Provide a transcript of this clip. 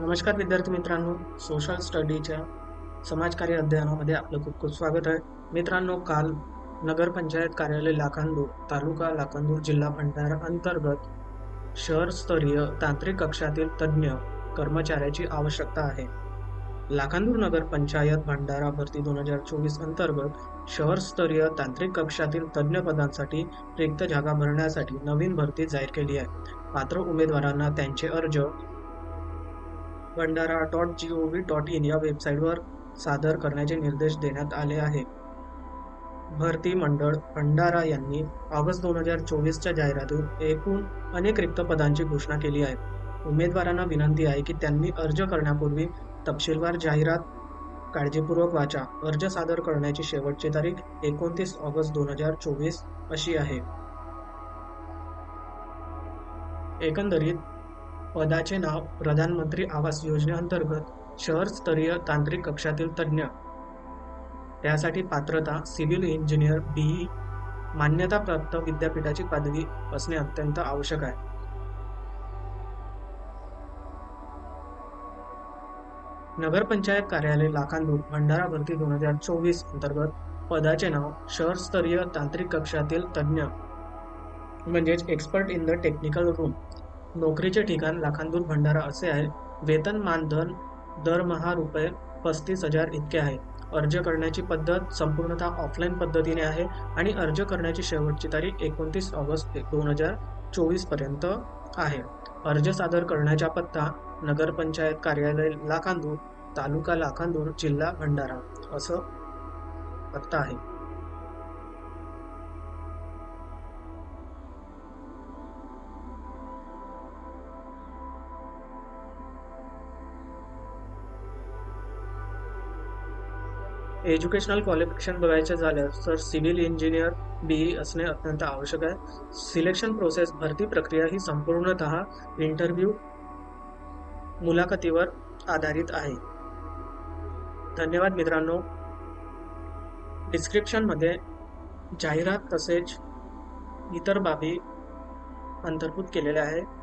नमस्कार विद्यार्थी मित्रांनो. सोशल स्टडीच्या समाजकार्य अध्ययनामध्ये आपलं खूप खूप स्वागत आहे. मित्रांनो काल नगरपंचायत कार्यालय लाखांदूर तालुका लाखांदूर जिल्हा भंडारा अंतर्गत शहरस्तरीय तांत्रिक कक्षातील तज्ज्ञ कर्मचाऱ्याची आवश्यकता आहे. लाखांदूर नगर पंचायत भंडारा भरती दोन हजार चोवीस अंतर्गत शहरस्तरीय तांत्रिक कक्षातील तज्ज्ञ पदांसाठी रिक्त जागा भरण्यासाठी नवीन भरती जाहीर केली आहे. पात्र उमेदवारांना त्यांचे अर्ज Bhandara dot G O V dot in या वेबसाईटवर सादर करण्याचे निर्देश देण्यात आले आहे. भरती मंडळ भंडारा यांनी ऑगस्ट दोन हजार चोवीसच्या जाहिरातीत एकूण अनेक रिक्त पदांची घोषणा केली आहे. उमेदवारांना विनंती आहे की त्यांनी अर्ज करण्यापूर्वी तपशीलवार जाहिरात काळजीपूर्वक वाचा. अर्ज सादर करण्याची शेवटची तारीख एकोणतीस ऑगस्ट दोन हजार चोवीस अशी आहे. एकंदरीत पदाचे नाव प्रधानमंत्री आवास योजनेअंतर्गत शहरस्तरीय तांत्रिक कक्षातील तज्ज्ञ. त्यासाठी पात्रता सिव्हिल इंजिनियर बीई मान्यताप्राप्त विद्यापीठाची पदवी असणे अत्यंत आवश्यक आहे. नगरपंचायत कार्यालय लाखांदूर भंडारा भरती दोन हजार चोवीस अंतर्गत पदाचे नाव शहरस्तरीय तांत्रिक कक्षातील तज्ज्ञ. म्हणजेच expert in the technical room नोकरीचे ठिकाण लाखांदूर भंडारा असे आहे. वेतन मानधन दरमहा रुपये पस्तीस हजार इतके आहे. अर्ज करण्याची पद्धत संपूर्णतः ऑफलाईन पद्धतीने आहे आणि अर्ज करण्याची शेवटची तारीख एकोणतीस ऑगस्ट दोन हजार चोवीसपर्यंत आहे. अर्ज सादर करण्याचा पत्ता नगरपंचायत कार्यालय लाखांदूर तालुका लाखांदूर जिल्हा भंडारा असं पत्ता आहे. एज्युकेशनल क्वालिफिकेशन बघायचं झाल्यास तर सिव्हिल इंजिनियर बीई असणे अत्यंत आवश्यक आहे. सिलेक्शन प्रोसेस भरती प्रक्रिया ही संपूर्णतः इंटरव्ह्यू मुलाखतीवर आधारित आहे. धन्यवाद मित्रांनो. डिस्क्रिप्शनमध्ये जाहिरात तसेच इतर बाबी अंतर्भूत केलेल्या आहे